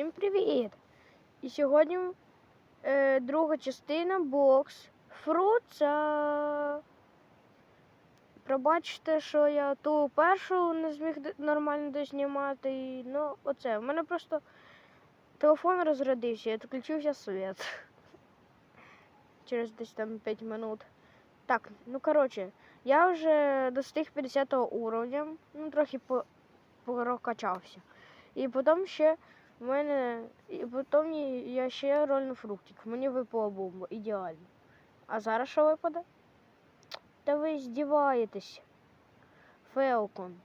Всім привіт! І сьогодні е, друга частина бокс фруца. Пробачте, що я ту першу не зміг нормально дознімати. і, Ну, оце. У мене просто телефон розрядився, і відключився світ. Через десь там 5 минут. Так, ну коротше, я вже достиг 50 уровня, ну трохи по- прокачався. І потім ще в мене. І потім я ще рольну фруктик. Мені випала бомба. Ідеально. А зараз що випаде? Та ви здіваєтесь. Фелкон.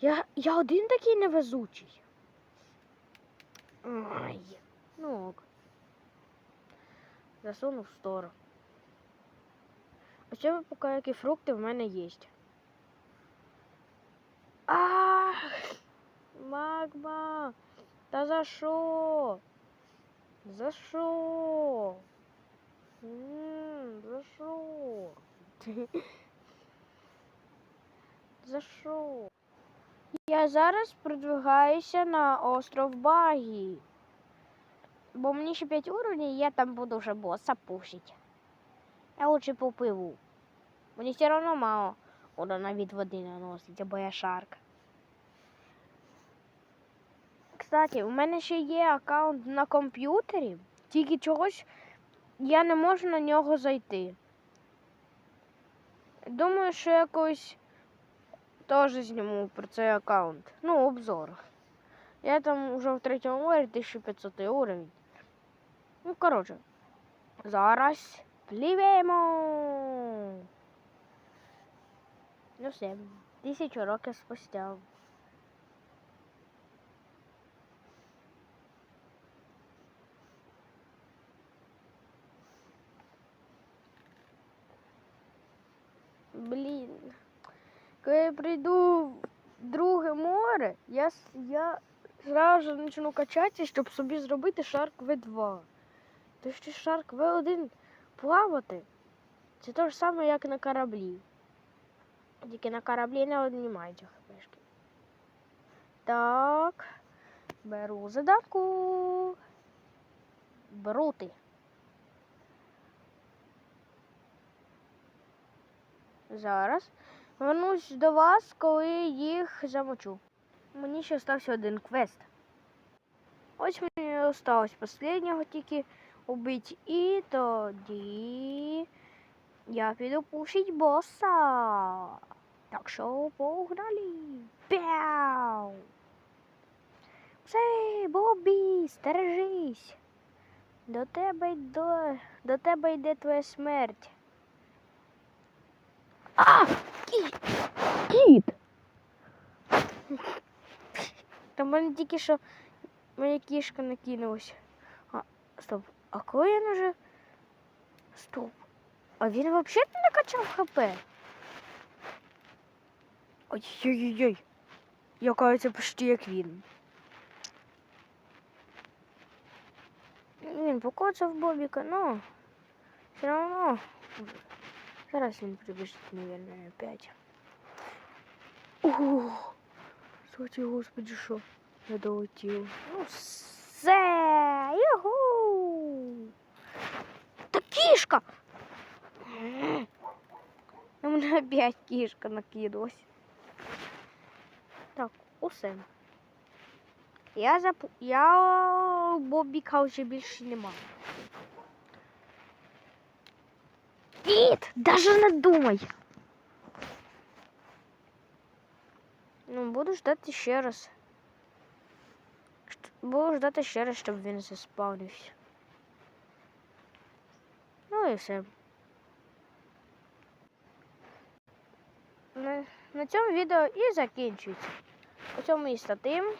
Я, я один такий невезучий. Ай. Ну ок. Засунув в сторону. Ось ви поки які фрукти в мене є. Ах! Магма! Та за що? За що? За що? За що? Я зараз продвигаюся на остров Багі. Бо мені ще 5 уровнів, і я там буду вже боса пушить. Я лучше попливу. Мені все одно мало урона від води наносить, бо я шарк. Кстати, у мене ще є аккаунт на комп'ютері, тільки чогось я не можу на нього зайти. Думаю, що якось теж зніму про цей аккаунт. Ну, обзор. Я там вже в третьому морі 1500 уровень. Ну, коротше, зараз пліваємо. Ну все, тисячу років спустя. Блін. Коли я прийду в друге море, я, я зразу почну качатися, щоб собі зробити шарк В2. То що шарк В1 плавати, це те ж саме, як на кораблі. Тільки на кораблі не однімають хпшки. Так. Беру задатку. Беру Зараз. Вернусь до вас, коли їх замочу. Мені ще стався один квест. Ось мені осталось останнього тільки убити. І тоді я піду пушить боса. Так що погнали. Пяу! Все, Бобі, стережись. До тебе йде, до тебе йде твоя смерть. А! Кіт! Кіт! Та в мене тільки що моя кішка накинулась. А, стоп. А коли він уже. Стоп. А він взагалі накачав ХП? Ой-ой-ой. Я кажется, почти як він. Він покоцав Бобіка, ну. Все равно. Зараз він прибіжить, наверное, опять. Ох, Слухайте, господи, що я долетів. Ну, все, юху! Та кішка! На мене опять кішка накидалась. Так, усе. Я запу... Я Бобіка вже більше нема. Кіт, даже не думай. Ну, буду ждати ще раз. Буду ждати ще раз, щоб він заспавнився. Ну і все. На, на цьому відео і закінчується. У цьому і статим.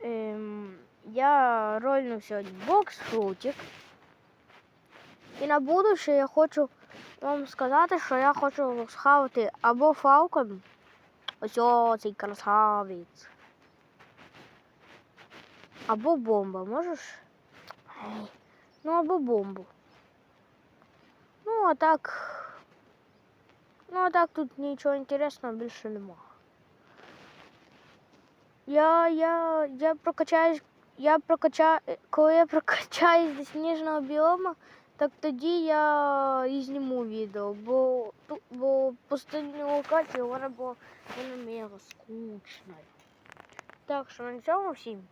Ем, я рольнув сьогодні бокс фрутик. І на будуще я хочу вам сказати, що я хочу схавати або фалкон. Ось цей красавець. Або бомба, можеш? Ну, або бомбу. Ну, а так. Ну, а так тут нічого інтересного більше нема. Я, я, я прокачаюсь, я прокачаю, коли я прокачаюсь до сніжного біома, так тоді я і зніму відео, бо, бо пустинні локації вона була вона мега скучна. Так що на цьому всім